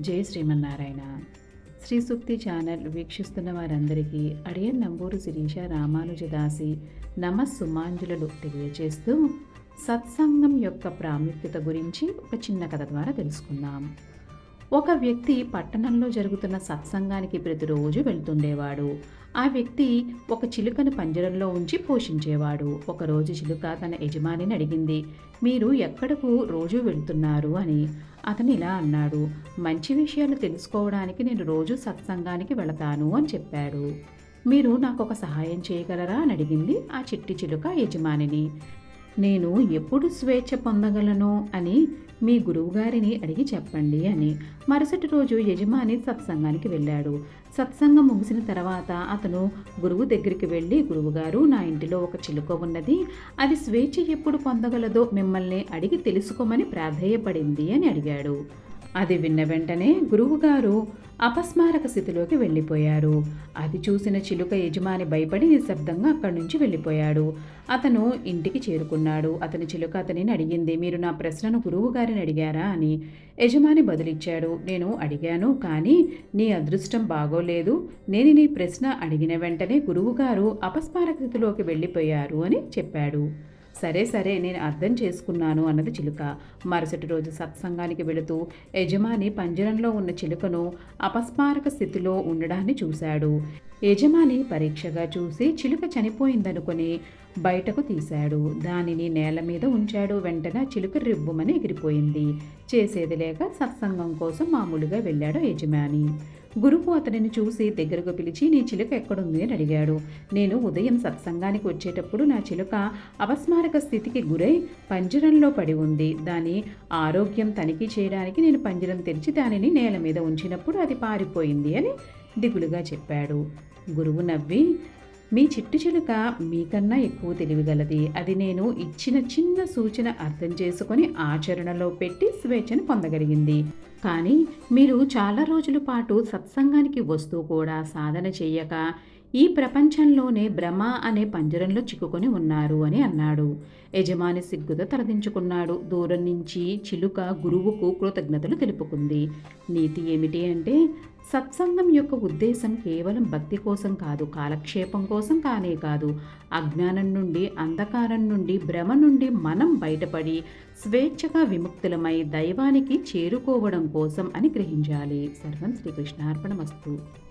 జై శ్రీమన్నారాయణ. శ్రీ సూక్తి ఛానల్ వీక్షిస్తున్న వారందరికీ అడియన్ నంబూరు శిరీష రామానుజదాసి నమస్సుమాంజులు తెలియజేస్తూ సత్సంగం యొక్క ప్రాముఖ్యత గురించి ఒక చిన్న కథ ద్వారా తెలుసుకుందాం. ఒక వ్యక్తి పట్టణంలో జరుగుతున్న సత్సంగానికి ప్రతిరోజు వెళ్తుండేవాడు. ఆ వ్యక్తి ఒక చిలుకను పంజరంలో ఉంచి పోషించేవాడు. ఒకరోజు చిలుక తన యజమానిని అడిగింది మీరు ఎక్కడకు రోజు వెళ్తున్నారు? అని. అతను ఇలా అన్నాడు మంచి విషయాలు తెలుసుకోవడానికి నేను రోజు సత్సంగానికి వెళతాను అని చెప్పాడు. మీరు నాకు ఒక సహాయం చేయగలరా? అని అడిగింది ఆ చిట్టి చిలుక యజమానిని. నేను ఎప్పుడు స్వేచ్ఛ పొందగలను అని మీ గురువుగారిని అడిగి చెప్పండి అని. మరుసటి రోజు యజమాని సత్సంగానికి వెళ్ళాడు. సత్సంగం ముగిసిన తర్వాత అతను గురువు దగ్గరికి వెళ్ళి గురువుగారు నా ఇంటిలో ఒక చిలుక ఉన్నది. అది స్వేచ్ఛ ఎప్పుడు పొందగలదో మిమ్మల్ని అడిగి తెలుసుకోమని ప్రాధేయపడింది అని అడిగాడు. అది విన్న వెంటనే గురువుగారు అపస్మారక స్థితిలోకి వెళ్ళిపోయారు. అది చూసిన చిలుక యజమాని భయపడి నిశ్శబ్దంగా అక్కడి నుంచి వెళ్ళిపోయాడు. అతను ఇంటికి చేరుకున్నాడు. అతని చిలుక అతనిని అడిగింది మీరు నా ప్రశ్నను గురువుగారిని అడిగారా? అని. యజమాని బదులిచ్చాడు నేను అడిగాను కానీ నీ అదృష్టం బాగోలేదు. నేను నీ ప్రశ్న అడిగిన వెంటనే గురువుగారు అపస్మారక స్థితిలోకి వెళ్ళిపోయారు అని చెప్పాడు. సరే సరే నేను అర్థం చేసుకున్నాను అన్నది చిలుక. మరుసటి రోజు సత్సంగానికి వెళుతూ యజమాని పంజరంలో ఉన్న చిలుకను అపస్మారక స్థితిలో ఉండడాన్ని చూశాడు. యజమాని పరీక్షగా చూసి చిలుక చనిపోయిందనుకొని బయటకు తీశాడు. దానిని నేల మీద ఉంచాడు. వెంటనే చిలుక రిబ్బుమని ఎగిరిపోయింది. చేసేది లేక సత్సంగం కోసం మామూలుగా వెళ్ళాడు యజమాని. గురువు అతనిని చూసి దగ్గరకు పిలిచి నీ చిలుక ఎక్కడుంది? అని అడిగాడు. నేను ఉదయం సత్సంగానికి వచ్చేటప్పుడు నా చిలుక అపస్మారక స్థితికి గురై పంజరంలో పడి ఉంది. దాని ఆరోగ్యం తనిఖీ చేయడానికి నేను పంజరం తెరిచి దానిని నేల మీద ఉంచినప్పుడు అది పారిపోయింది అని దిగులుగా చెప్పాడు. గురువు నవ్వి మీ చిట్టు చిలుక మీకన్నా ఎక్కువ తెలివిగలది. అది నేను ఇచ్చిన చిన్న సూచన అర్థం చేసుకొని ఆచరణలో పెట్టి స్వేచ్ఛను పొందగలిగింది. కానీ మీరు చాలా రోజుల పాటు సత్సంగానికి వస్తూ కూడా సాధన చేయక ఈ ప్రపంచంలోనే భ్రమ అనే పంజరంలో చిక్కుకొని ఉన్నారు అని అన్నాడు. యజమాని సిగ్గుతో తలదించుకున్నాడు. దూరం నుంచి చిలుక గురువుకు కృతజ్ఞతలు తెలుపుకుంది. నీతి ఏమిటి అంటే సత్సంగం యొక్క ఉద్దేశం కేవలం భక్తి కోసం కాదు కాలక్షేపం కోసం కానే కాదు. అజ్ఞానం నుండి అంధకారం నుండి భ్రమ నుండి మనం బయటపడి స్వేచ్ఛగా విముక్తులమై దైవానికి చేరుకోవడం కోసం అని గ్రహించాలి. సర్వం శ్రీకృష్ణార్పణమస్తు.